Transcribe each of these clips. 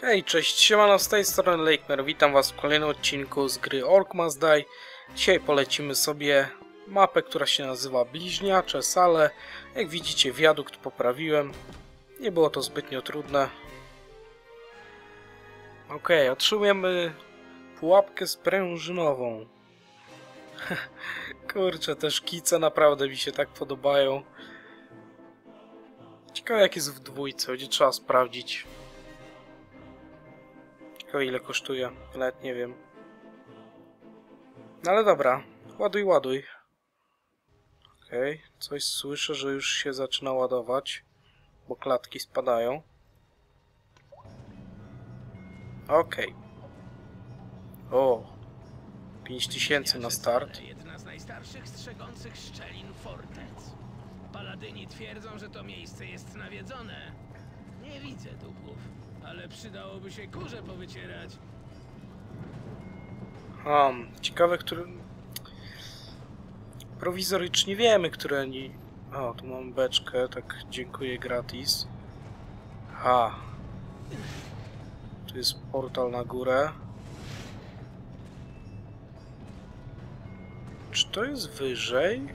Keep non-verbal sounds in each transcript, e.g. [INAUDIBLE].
Hej, cześć, siemano, z tej strony Lakemer, witam was w kolejnym odcinku z gry Orc Must Die. Dzisiaj polecimy sobie mapę, która się nazywa Bliźniacze Sale. Jak widzicie, wiadukt poprawiłem. Nie było to zbytnio trudne. Ok, otrzymujemy pułapkę sprężynową. [LAUGHS] Kurczę, te szkice naprawdę mi się tak podobają. Ciekawe jak jest w dwójce, będzie trzeba sprawdzić. Ciekawe ile kosztuje, nawet nie wiem. No ale dobra, ładuj, ładuj. Okej, okay. coś słyszę, że już się zaczyna ładować, bo klatki spadają. Okej. Okay. O, 5000 na start. Jedna z najstarszych strzegących szczelin fortec. Paladyni twierdzą, że to miejsce jest nawiedzone. Nie widzę duchów, ale przydałoby się kurze powycierać. Um, ciekawe, które... Prowizorycznie wiemy, które oni... O, tu mam beczkę, tak dziękuję gratis. Ha. Tu jest portal na górę. Czy to jest wyżej?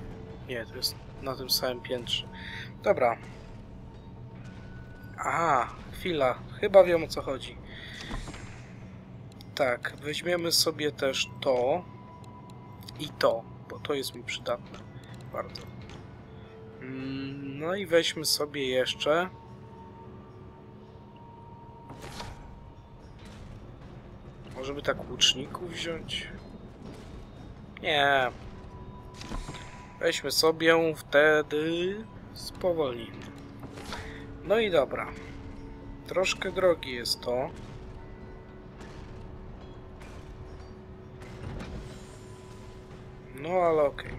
Nie, to jest na tym samym piętrze. Dobra. Aha, chwila. Chyba wiem o co chodzi. Tak, weźmiemy sobie też to i to, bo to jest mi przydatne bardzo. Mm, No i weźmy sobie jeszcze Może by tak łuczników wziąć? Nie. Weźmy sobie wtedy spowolnimy. No i dobra. Troszkę drogi jest to. No ale okej. Okay.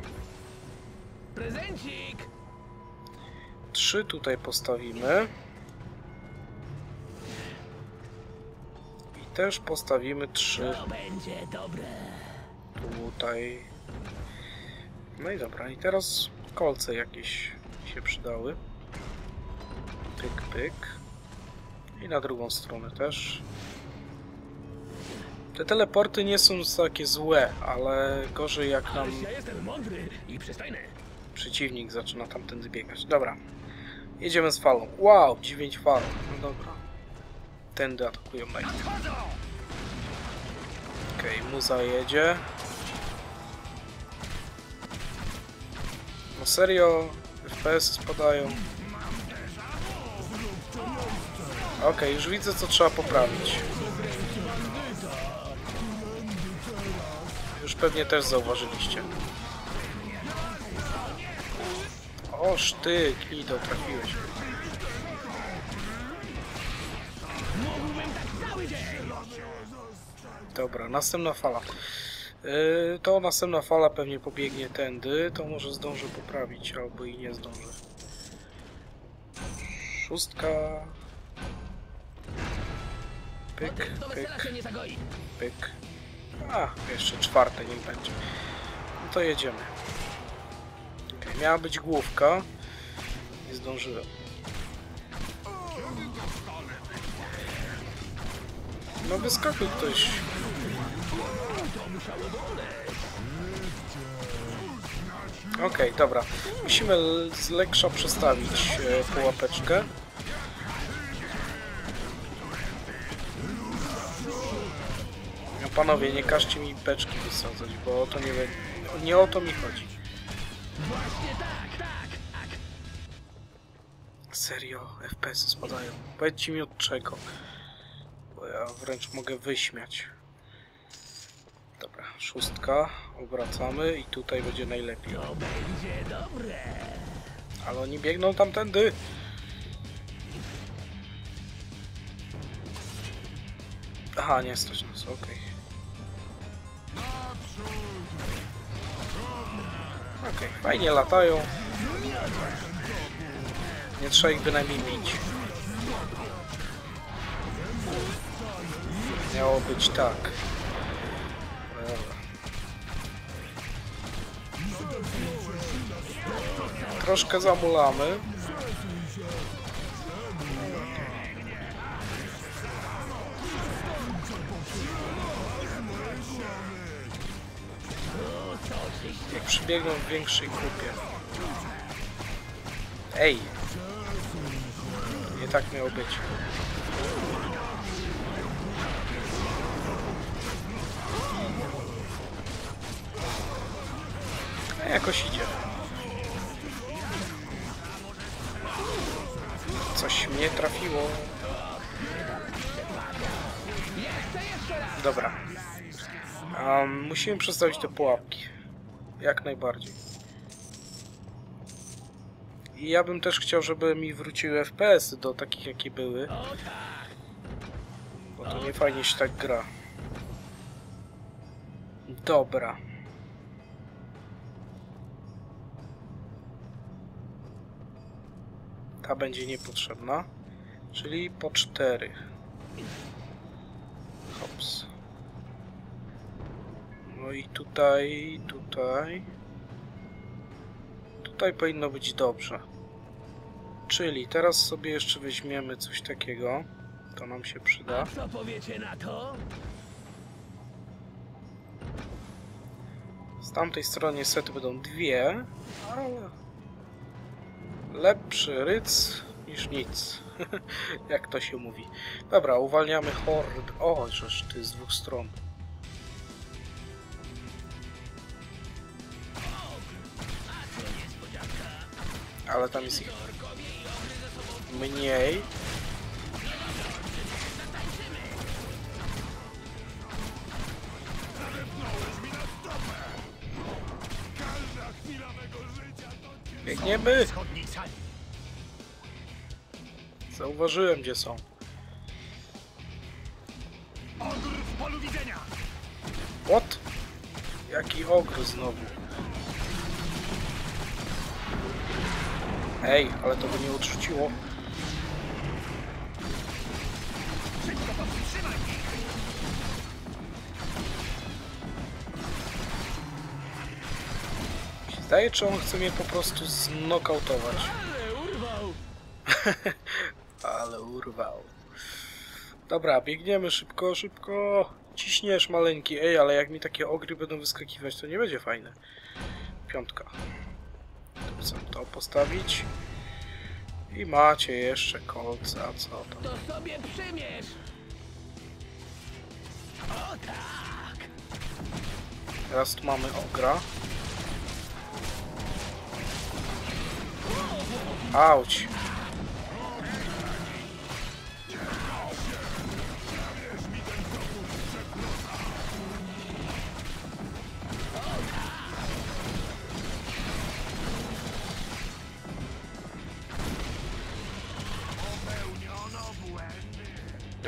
Prezencik! Trzy tutaj postawimy. I też postawimy trzy To będzie dobre. tutaj. No i dobra, i teraz kolce jakieś się przydały. Pyk, pyk. I na drugą stronę też. Te teleporty nie są takie złe, ale gorzej jak nam Ależ ja jestem mądry i przystojny. przeciwnik zaczyna tamtędy biegać. Dobra. Jedziemy z falą. Wow, 9 fal. No dobra. Tędy atakują naj. Nadchodzą! Okej, okay, muza jedzie. No serio, FPS spadają. Okej, już widzę co trzeba poprawić. Już pewnie też zauważyliście. Oż ty, Kido, trafiłeś. Dobra, następna fala. Yy, to następna fala pewnie pobiegnie tędy, to może zdążę poprawić, albo i nie zdążę. Szóstka. Pyk, pyk, pyk. A, jeszcze czwarte niech będzie. No to jedziemy. Okay, miała być główka. Nie zdążyłem. No wyskakuj ktoś. Okej, dobra. Musimy z lekksza przestawić e, pułapeczkę. Panowie, nie każcie mi beczki wysadzać, bo o to nie, nie o to mi chodzi. Właśnie tak, tak, tak. Serio, FPS spadają. Powiedzcie mi od czego. Bo ja wręcz mogę wyśmiać. Dobra, szóstka. Obracamy i tutaj będzie najlepiej. To będzie dobre. Ale oni biegną tamtędy. Aha, nie stać nas, okej. Okej, fajnie latają. Nie trzeba ich bynajmniej bić. Miało być tak. Troszkę zamulamy. Przybiegną w większej grupie. Ej! Nie tak miało być. A jakoś idzie. Coś mnie trafiło. Dobra. Um, musimy przedstawić te pułapki. Jak najbardziej. I ja bym też chciał, żeby mi wróciły FPS-y do takich, jakie były. Bo to nie fajnie się tak gra. Dobra. Ta będzie niepotrzebna. Czyli po cztery. Hops. No i tutaj, tutaj. Tutaj powinno być dobrze. Czyli teraz sobie jeszcze weźmiemy coś takiego. To nam się przyda. A co powiecie na to? Z tamtej strony niestety będą dwie, ale lepszy ryc niż nic. [LAUGHS] Jak to się mówi. Dobra, uwalniamy hord. O, żeż ty z dwóch stron. Ale tam jest ich mniej. Biegniemy! Zauważyłem, gdzie są. Ogr w polu widzenia! What? Jaki ogr znowu? Ej, ale to by nie odrzuciło. Zdaje, czy on chce mnie po prostu znokautować. Ale [LAUGHS] urwał! Ale urwał. Dobra, biegniemy szybko, szybko. Ciśniesz maleńki. Ej, ale jak mi takie ogry będą wyskakiwać, to nie będzie fajne. Piątka. Chcę to postawić. I macie jeszcze kolce, a co to? To sobie przymierz! O tak! Teraz tu mamy ogra. Auć.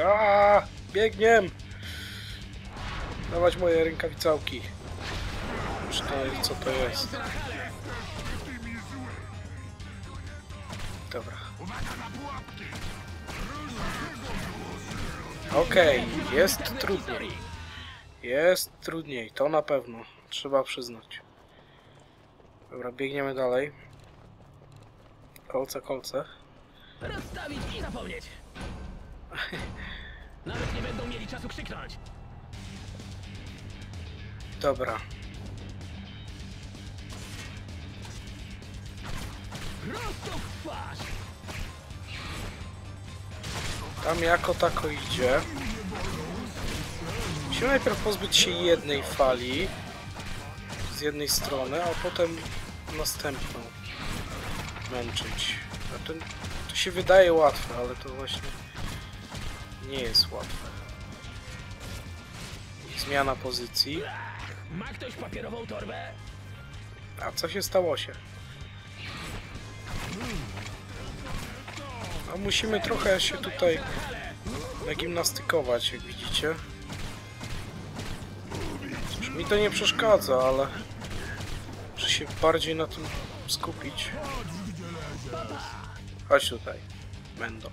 A, biegiem! Dawać moje rękawicałki. To, co to jest? Dobra. Okej, jest trudniej. Jest trudniej, to na pewno. Trzeba przyznać. Dobra, biegniemy dalej. Kolce, kolce. Rozstawić i zapomnieć! [LAUGHS] Nawet nie będą mieli czasu krzyknąć! Dobra. Prosto w twarz! Tam jako tako idzie. Musimy najpierw pozbyć się jednej fali z jednej strony, a potem następną męczyć. A to, to się wydaje łatwe, ale to właśnie nie jest łatwe. Zmiana pozycji. Ma ktoś papierową torbę? A co się stało się? No musimy trochę się tutaj nagimnastykować, jak widzicie. Cóż, mi to nie przeszkadza, ale muszę się bardziej na tym skupić. Chodź tutaj, Mendo.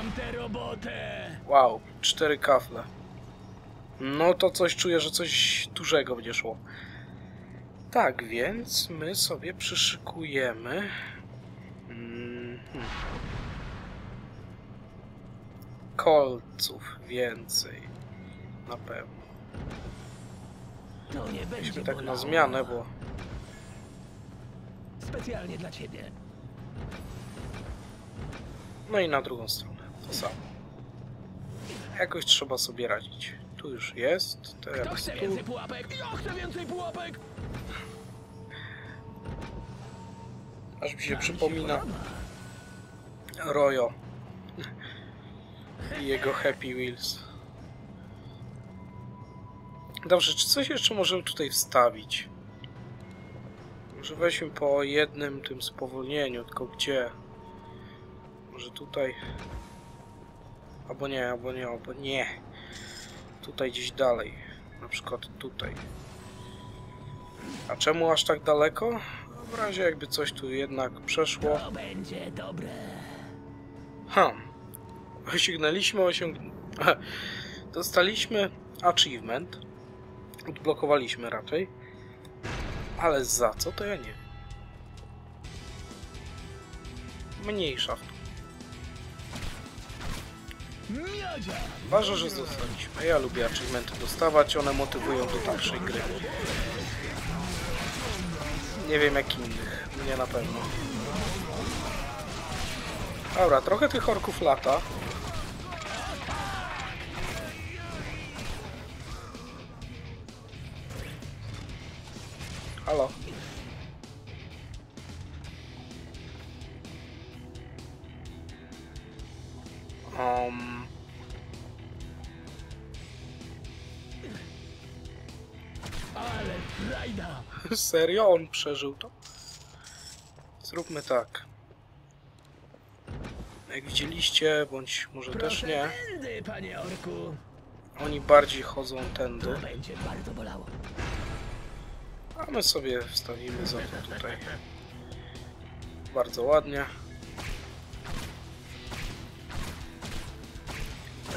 Kocham tę robotę! Wow, cztery kafle. No to coś czuję, że coś dużego będzie szło. Tak więc my sobie przyszykujemy. Mhm. Kolców więcej. na pewno. To nie będzie tak na zmianę, bo Specjalnie dla ciebie. No i na drugą stronę. To samo. Jakoś trzeba sobie radzić. Tu już jest. Kto Teraz chce tu. więcej pułapek? Ja chcę więcej pułapek! Aż mi się przypomina podoba. Royo. I jego Happy Wheels. Dobrze, czy coś jeszcze możemy tutaj wstawić? Może weźmy po jednym tym spowolnieniu, tylko gdzie? Może tutaj? Albo nie, albo nie, albo nie. Tutaj gdzieś dalej. Na przykład tutaj. A czemu aż tak daleko? W razie jakby coś tu jednak przeszło. To będzie dobre. Ha. Osiągnęliśmy osiąg... [LAUGHS] Dostaliśmy achievement. Odblokowaliśmy raczej. Ale za co to ja nie. Mniejsza w! Ważne, że dostaliśmy. Ja lubię achievementy dostawać, one motywują do dalszej gry. Nie wiem jak innych, mnie na pewno. Dobra, trochę tych orków lata. Halo? Ale frajda! Serio? On przeżył to? Zróbmy tak. Jak widzieliście, bądź może też Proszę nie, tędy, panie orku! oni bardziej chodzą To tędy, będzie bardzo bolało. a my sobie wstawimy za to tutaj. Bardzo ładnie.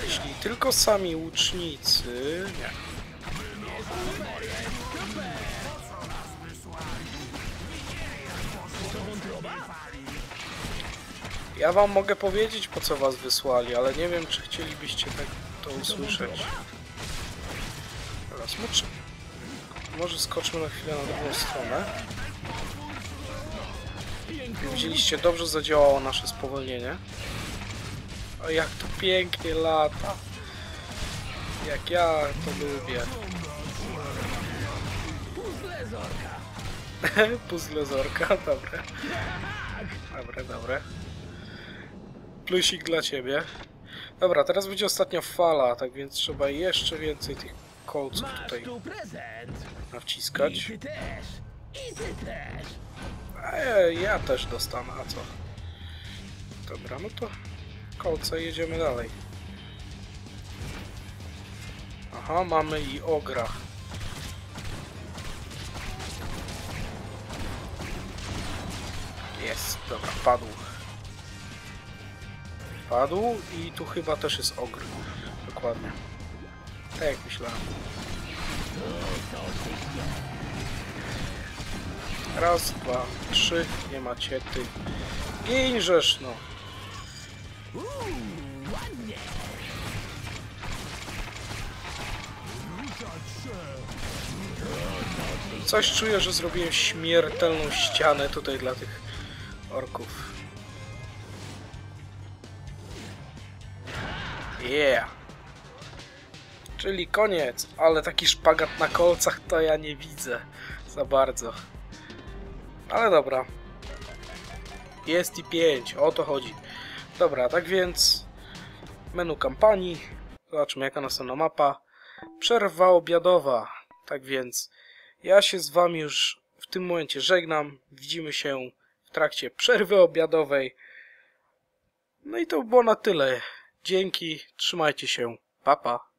Jeśli tylko sami łucznicy... Nie. Ja wam mogę powiedzieć, po co was wysłali, ale nie wiem, czy chcielibyście tak to usłyszeć. Teraz muszę... Może skoczmy na chwilę na drugą stronę. Widzieliście, dobrze zadziałało nasze spowolnienie. O, jak to pięknie lata. Jak ja to lubię. [LAUGHS] Puzzle zorka, dobre. Dobre, dobre. Plusik dla ciebie. Dobra, teraz będzie ostatnia fala, tak więc trzeba jeszcze więcej tych kolców Masz tutaj nawciskać. Ej, ja też dostanę, a co? Dobra, no to kolce jedziemy dalej. Aha, mamy i ogra. Jest, dobra, padł. Padł i tu chyba też jest ogr. Dokładnie. Tak jak myślałem. Raz, dwa, trzy, nie ma ciety. Ginżesz, no. Coś czuję, że zrobiłem śmiertelną ścianę tutaj dla tych orków. Yeah. Czyli koniec, ale taki szpagat na kolcach to ja nie widzę za bardzo. Ale dobra. Jest i 5, o to chodzi. Dobra, tak więc menu kampanii. Zobaczmy jaka następna mapa. Przerwa obiadowa. Tak więc ja się z wami już w tym momencie żegnam. Widzimy się w trakcie przerwy obiadowej. No i to było na tyle. Dzięki, trzymajcie się. Pa pa.